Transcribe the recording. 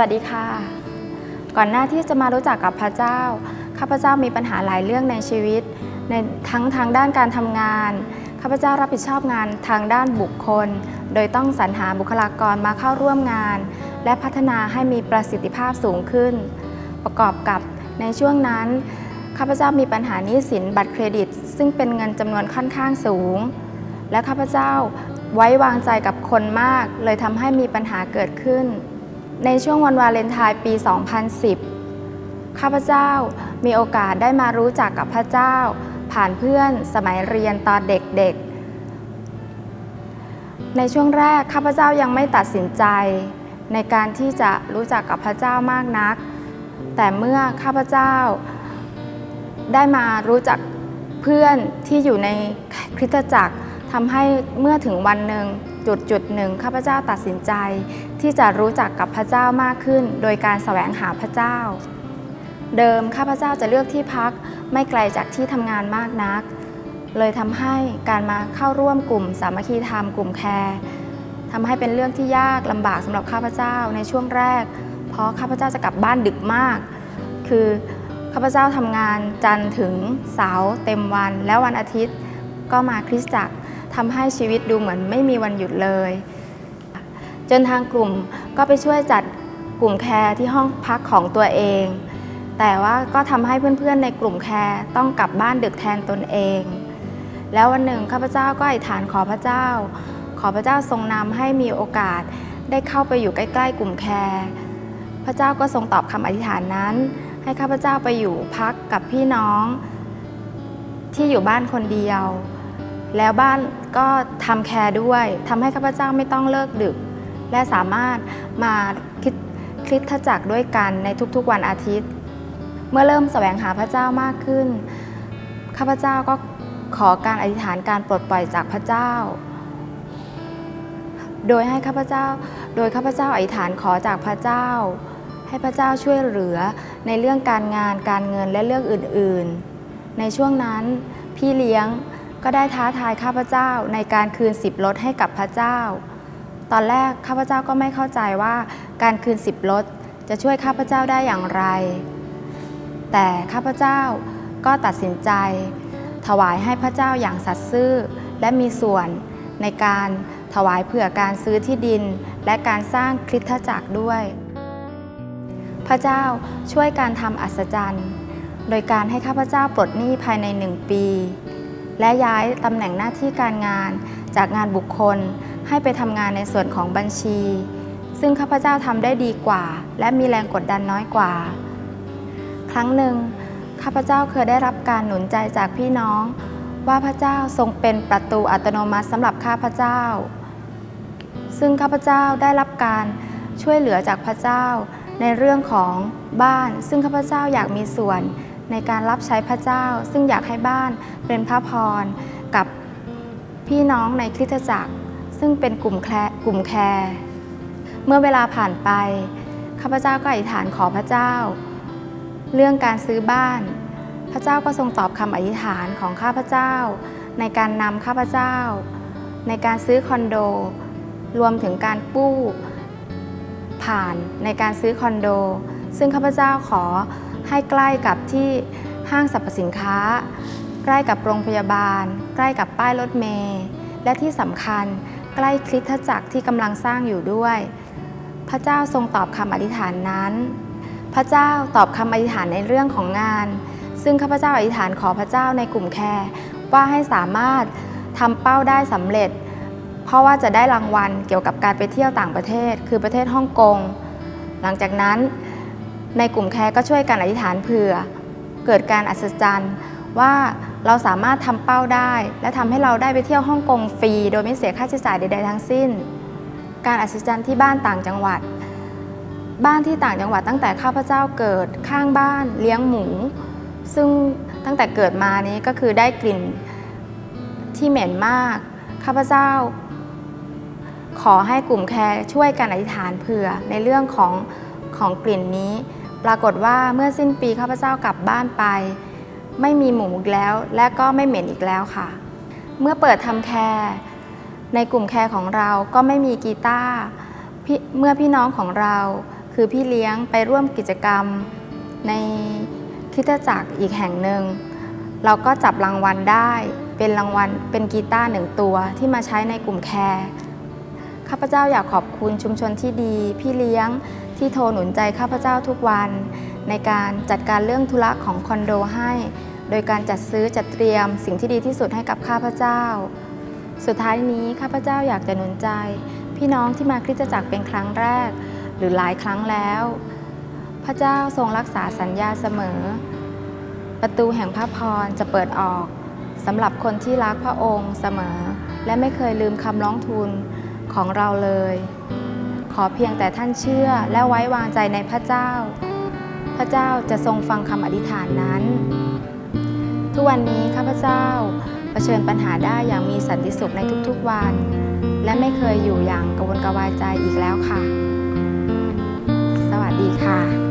วัสดีค่ะ ก่อนหน้าที่จะมารู้จักกับพระเจ้า ข้าพเจ้ามีปัญหาหลายเรื่องในชีวิต ในทั้งทางด้านการทำงาน ข้าพเจ้ารับผิดชอบงานทางด้านบุคคล โดยต้องสรรหาบุคลากรมาเข้าร่วมงาน และพัฒนาให้มีประสิทธิภาพสูงขึ้น ประกอบกับในช่วงนั้น ข้าพเจ้ามีปัญหาหนี้สินบัตรเครดิต ซึ่งเป็นเงินจำนวนค่อนข้างสูง และข้าพเจ้าไว้วางใจกับคนมาก เลยทำให้มีปัญหาเกิดขึ้น ในช่วงวันวาเลนไทน์ปี 2010 ข้าพเจ้ามีโอกาสได้มารู้จักกับพระเจ้า ผ่านเพื่อนสมัยเรียนตอนเด็กๆ ในช่วงแรกข้าพเจ้ายังไม่ตัดสินใจ ในการที่จะรู้จักกับพระเจ้ามากนัก แต่เมื่อข้าพเจ้า ได้มารู้จักเพื่อนที่อยู่ในคริสตจักรทำให้เมื่อถึงวันหนึ่งจุดจุดหนึ่งข้าพเจ้าตัดสินใจ ที่จะรู้จักกับพระเจ้ามากขึ้น โดยการแสวงหาพระเจ้า เดิมข้าพเจ้าจะเลือกที่พักไม่ไกลจากที่ทำงานมากนัก เลยทำให้การมาเข้าร่วมกลุ่ม สามัคคีธรรมกลุ่มแคร์ทำให้เป็นเรื่องที่ยากลำบากสำหรับข้าพเจ้าในช่วงแรก เพราะข้าพเจ้าจะกลับบ้านดึกมาก คือข้าพเจ้าทำงานจันทร์ถึงเสาร์เต็มวัน แล้ววันอาทิตย์ก็มาคริสตจักรทำให้ชีวิตดูเหมือนไม่มีวันหยุดเลย จนทางกลุ่มก็ไปช่วยจัดกลุ่มแคร์ที่ห้องพักของตัวเอง แต่ว่าก็ทำให้เพื่อนๆ ในกลุ่มแคร์ต้องกลับบ้านดึกแทนตนเอง แล้ววันหนึ่งข้าพเจ้าก็อธิษฐานขอพระเจ้า ขอพระเจ้าทรงนำให้มีโอกาสได้เข้าไปอยู่ใกล้ ๆ กลุ่มแคร์พระเจ้าก็ทรงตอบคำอธิษฐานนั้น ให้ข้าพเจ้าไปอยู่พักกับพี่น้อง ที่อยู่บ้านคนเดียว แล้วบ้านก็ทำแคร์ด้วยทำให้ข้าพเจ้าไม่ต้องเลิกดึก และสามารถมาคิดคริสตจักรด้วยกันในทุกๆวันอาทิตย์ เมื่อเริ่มแสวงหาพระเจ้ามากขึ้น ข้าพเจ้าก็ขอการอธิษฐานการปลดปล่อยจากพระเจ้า โดยให้ข้าพเจ้า โดยข้าพเจ้าอธิษฐานขอจากพระเจ้า ให้พระเจ้าช่วยเหลือในเรื่องการงานการเงินและเรื่องอื่นๆ ในช่วงนั้นพี่เลี้ยงก็ได้ท้าทายข้าพเจ้าในการคืนสิบลดให้กับพระเจ้า ตอนแรกข้าพเจ้าก็ไม่เข้าใจว่าการคืนสิบลดจะช่วยข้าพเจ้าได้อย่างไร แต่ข้าพเจ้าก็ตัดสินใจ ถวายให้พระเจ้าอย่างสัตย์ซื่อและมีส่วนในการถวายเผื่อการซื้อที่ดิน และการสร้างคริสตจักรด้วย พระเจ้าช่วยการทำอัศจรรย์ โดยการให้ข้าพเจ้าปลดหนี้ภายในหนึ่งปี และย้ายตำแหน่งหน้าที่การงานจากงานบุคคล ให้ไปทำงานในส่วนของบัญชี ซึ่งข้าพเจ้าทำได้ดีกว่า และมีแรงกดดันน้อยกว่า ครั้งหนึ่งข้าพเจ้าเคยได้รับการหนุนใจจากพี่น้อง ว่าพระเจ้าทรงเป็นประตูอัตโนมัติสำหรับข้าพเจ้า ซึ่งข้าพเจ้าได้รับการช่วยเหลือจากพระเจ้า ในเรื่องของบ้าน ซึ่งข้าพเจ้าอยากมีส่วนในการรับใช้พระเจ้า ซึ่งอยากให้บ้านเป็นพระพรกับพี่น้องในคริสตจักร ซึ่งเป็นกลุ่มแคร์กลุ่มแคร์เมื่อเวลาผ่านไป ข้าพเจ้าก็อธิษฐานขอพระเจ้า เรื่องการซื้อบ้าน พระเจ้าก็ทรงตอบคำอธิษฐานของข้าพเจ้า ในการนำข้าพเจ้า ในการซื้อคอนโด รวมถึงการกู้ผ่านในการซื้อคอนโด ซึ่งข้าพเจ้าขอให้ใกล้กับที่ห้างสรรพสินค้า ใกล้กับโรงพยาบาล ใกล้กับป้ายรถเมล์และที่สำคัญ ใกล้คริสตจักรที่กำลังสร้างอยู่ด้วย พระเจ้าทรงตอบคำอธิษฐานนั้น พระเจ้าตอบคำอธิษฐานในเรื่องของงาน ซึ่งข้าพเจ้าอธิษฐานขอพระเจ้าในกลุ่มแคร์ว่าให้สามารถทำเป้าได้สำเร็จ เพราะว่าจะได้รางวัลเกี่ยวกับการไปเที่ยวต่างประเทศ คือประเทศฮ่องกง หลังจากนั้น ในกลุ่มแคร์ก็ช่วยกันอธิษฐานเผื่อ เกิดการอัศจรรย์ว่า เราสามารถทำเป้าได้ และทำให้เราได้ไปเที่ยวฮ่องกงฟรี โดยไม่เสียค่าใช้จ่ายใดๆทั้งสิ้น การอัศจรรย์ที่บ้านต่างจังหวัด บ้านที่ต่างจังหวัดตั้งแต่ข้าพเจ้าเกิดข้างบ้านเลี้ยงหมู ซึ่งตั้งแต่เกิดมานี้ก็คือได้กลิ่นที่เหม็นมาก ข้าพเจ้า ขอให้กลุ่มแคร์ช่วยกันอธิษฐานเผื่อในเรื่องของของกลิ่นนี้ ปรากฏว่าเมื่อสิ้นปีข้าพเจ้ากลับบ้านไป ไม่มีหมูอีกแล้ว และก็ไม่เหม็นอีกแล้วค่ะ เมื่อเปิดทำแคร์ในกลุ่มแคร์ของเราก็ไม่มีกีตาร์เมื่อพี่น้องของเรา คือพี่เลี้ยงไปร่วมกิจกรรม ในคริดจักรอีกแห่งหนึ่ง เราก็จับรางวัลได้เป็นรางวัลเป็นกีตาร์หนึ่งตัวที่มาใช้ในกลุ่มแคร์ข้าพเจ้าอยากขอบคุณชุมชนที่ดี พี่เลี้ยงที่โทรหนุนใจข้าพเจ้าทุกวัน ในการจัดการเรื่องธุระของคอนโดให้ โดยการจัดซื้อจัดเตรียมสิ่งที่ดีที่สุดให้กับข้าพเจ้า สุดท้ายนี้ข้าพเจ้าอยากจะหนุนใจ พี่น้องที่มาคริสตจักรเป็นครั้งแรก หรือหลายครั้งแล้ว พระเจ้าทรงรักษาสัญญาเสมอ ประตูแห่งพระพรจะเปิดออกสำหรับคนที่รักพระองค์เสมอ และไม่เคยลืมคำร้องทูลของเราเลย ขอเพียงแต่ท่านเชื่อและไว้วางใจในพระเจ้า พระเจ้าจะทรงฟังคำอธิษฐานนั้น ทุกวันนี้ข้าพเจ้าเผชิญปัญหาได้อย่างมีสันติสุขในทุกๆวัน และไม่เคยอยู่อย่างกระวนกระวายใจอีกแล้วค่ะ สวัสดีค่ะ